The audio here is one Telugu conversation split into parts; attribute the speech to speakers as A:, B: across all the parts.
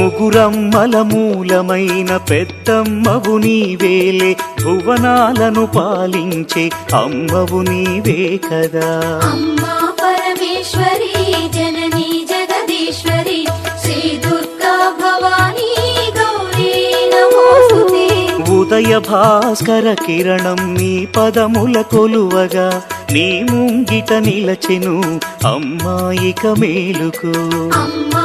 A: ముగురమ్మల మూలమైన పెద్దమ్మవు నీవేలే భువనాలను పాలించే అమ్మవు నీవే కదా.
B: అమ్మా పరమేశ్వరి జననీ జగదీశ్వరి శ్రీ దుర్గా భవానీ గౌరీ నమోస్తుతే.
A: ఉదయ భాస్కర కిరణం నీ పదముల కొలువగా నీ ముంగిట నిలచెను అమ్మాయిక మేలుకు.
B: అమ్మా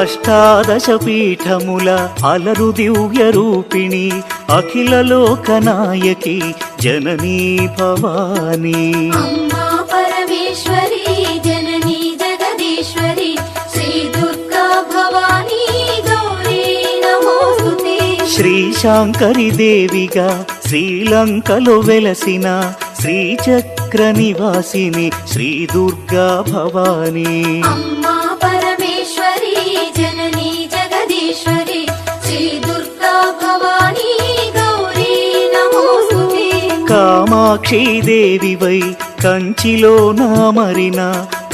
A: అష్టాదశ పీఠముల అలరు దివ్య రూపిణి అఖిల లోకనాయకి జననీ భవానీ.
B: పరమేశ్వరి జననీ జగదీశ్వరి శ్రీ దుర్గా భవానీ
A: దేవిగా శ్రీలంకలో వెలసిన శ్రీచక్ర నివాసిని శ్రీ దుర్గా భవానీ. కామాక్షి దేవివై కంచిలో నామరిన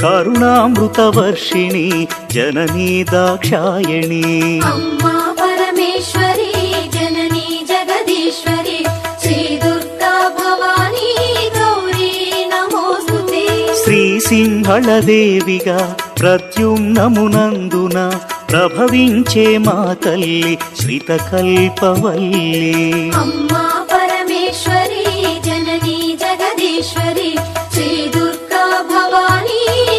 A: కరుణామృత వర్షిణి జననీ దాక్షాయణి.
B: అమ్మా పరమేశ్వరి జననీ జగదీశ్వరి శ్రీ దుర్గా భవానీ గౌరీ నమోస్తుతే.
A: శ్రీ సింహళ దేవిగా ప్రత్యుమ్నమునందున ప్రభవించే మా తల్లి శ్రితకల్పవల్లి.
B: అమ్మా పరమేశ్వరి జగదీశ్వరి శ్రీ దుర్గా భవానీ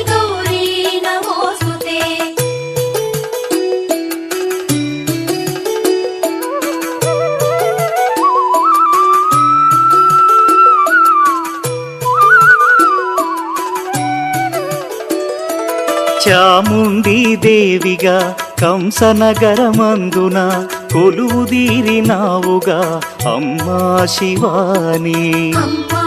B: గౌరీ నమోస్తుతే.
A: చాముండి దేవిగా కంసనగరమందున కొలువుదీరినావుగా అమ్మా శివాని.
B: అమ్మా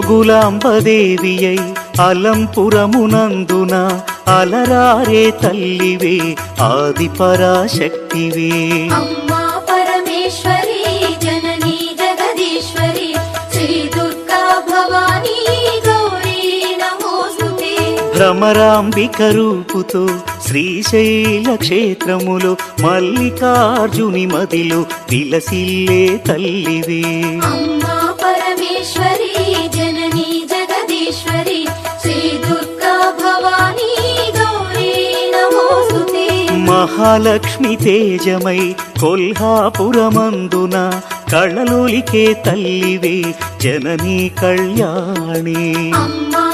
A: జోగులాంబదేవియై అలంపురమునందున అలరారే తల్లివే ఆది పరాశక్తివే భ్రమరాంబిక రూపుతో శ్రీశైల క్షేత్రములో మల్లికార్జుని మదిలో విలసిల్లే తల్లివే.
B: అమ్మా పరమేశ్వరి
A: మహాలక్ష్మి తేజమై కొల్హాపురమందున కళ్ళలోలికే తల్లివే జననీ కళ్యాణి.
B: అమ్మా!